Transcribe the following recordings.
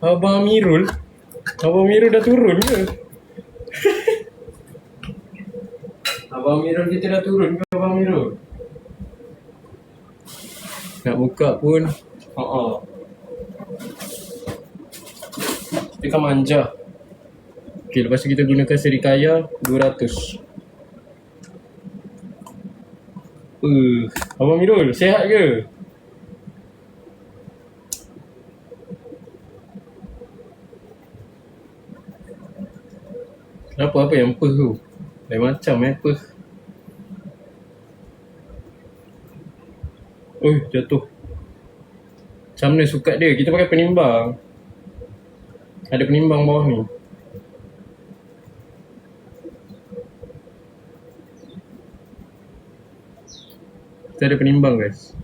Abang Amirul. Abang Amirul dah turun ke? Abang Amirul kita dah turun ke Abang Amirul? Nak buka pun. Ha ah. Kita kan manja. Okay, lepas tu kita gunakan serikaya 200. Uh, Abang Mirul, sihat ke? Kenapa apa yang peh tu? Lain macam eh peh. Oh, jatuh. Macam mana sukat dia? Kita pakai penimbang. Ada penimbang bawah ni. Kita ada penimbang guys.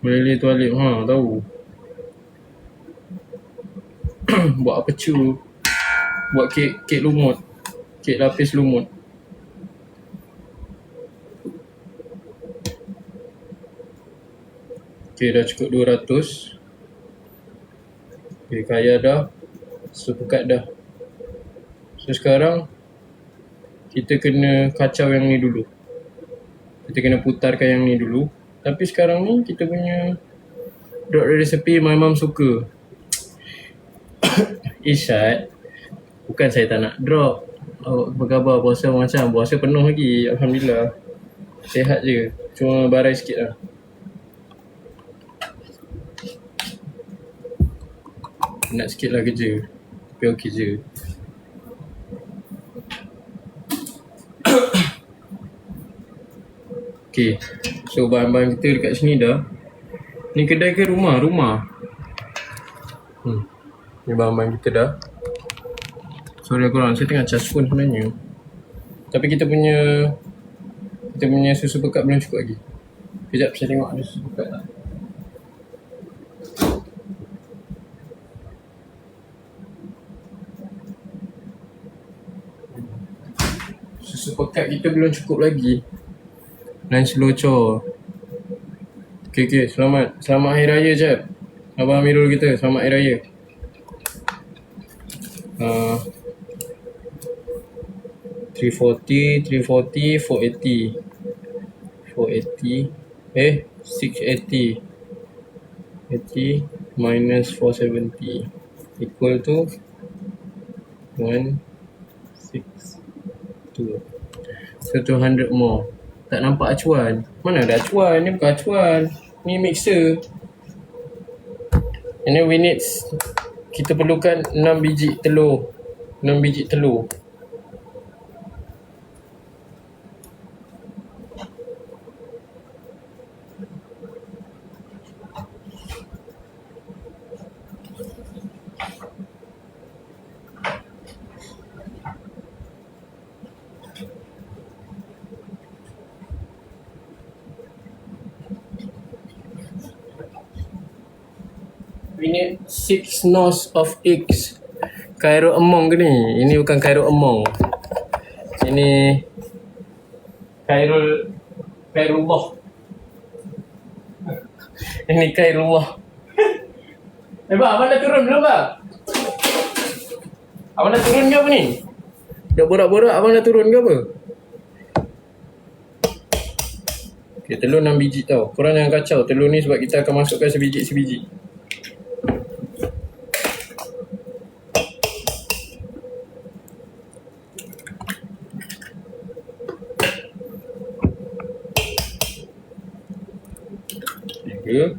Boleh tualip. Ha, tahu. Buat apa cu? Buat kek kek lumut. Kek lapis lumut. Okay, dah cukup 200. Okay, kaya dah. Sepekat dah. So, sekarang kita kena kacau yang ni dulu. Kita kena putarkan yang ni dulu. Tapi sekarang ni kita punya drop recipe my mom suka. Isyad. Bukan saya tak nak drop. Oh, apa khabar puasa macam? Puasa penuh lagi. Alhamdulillah. Sehat je. Cuma barai sikit lah. Nak sikit lah kerja. Tapi okey je. Okay. So bahan-bahan kita dekat sini dah. Ni kedai ke rumah? Rumah. Hmm. Ni bahan-bahan kita dah. Sorry korang, saya tengah charge phone sebenarnya. Tapi kita punya kita punya susu pekat belum cukup lagi. Kejap saya tengok ada susu pekat tak. Susu pekat kita belum cukup lagi. Lunch loco. Okay, okay. Selamat. Selamat Hari Raya, Jeb. Abang Amirul kita. Selamat Hari Raya. Uh, 340, 340, 480. 480. Eh, 680. 80 minus 470 equal to 1, 6, 2. So 200 more. Tak nampak acuan. Mana ada acuan? Ni bukan acuan. Ni mixer. And then we need kita perlukan 6 biji telur. 6 biji telur. Need six nos of eggs. Cairo emong ke ni? Ini bukan Cairo emong. Ini Cairo Cairullah. Ini Cairullah. Eh bang, abang dah turun belum bang? Abang dah turun ke apa ni? Dah borak-borak abang dah turun ke apa? Okay, telur 6 biji tau. Korang jangan kacau. Telur ni sebab kita akan masukkan sebiji-sebiji. Tiga.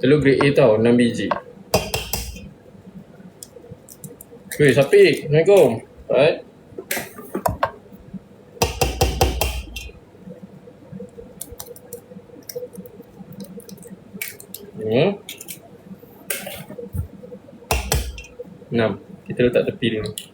Telur grade A tau, 6 biji. Weh, Sapi. Assalamualaikum. Alright. Lima. Enam. Kita letak tepi dia.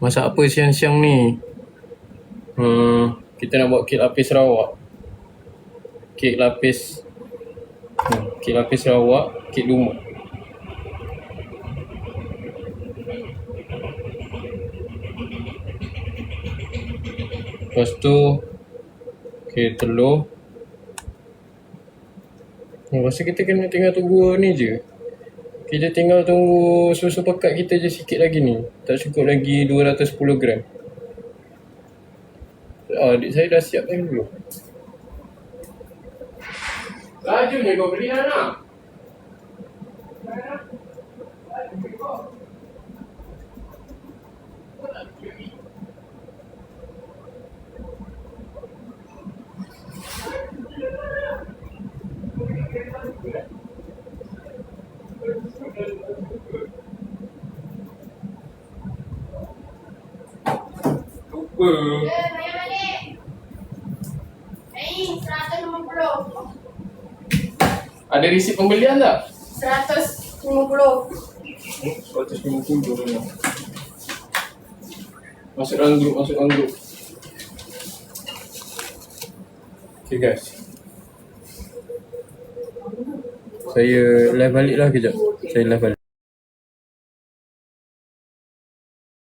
Masak apa siang-siang ni? Hmm, kita nak buat kek lapis rawak. Kek lapis. Hmm, kek lapis rawak, kek lumak. Lepas tu Okay, telur hmm, Rasa kita kena tinggal tunggu ni je kita tinggal tunggu susu pekat kita je sikit lagi ni. Tak cukup lagi 210 gram. Ah, Adik saya dah siap lagi dulu. Laju ni kau beli anak Lupa bayar balik. 150. Ada resip pembelian tak? 150. 150 dulu Masuk dalam grup, masuk dalam grup Okay guys Saya live balik lah kejap Saya live balik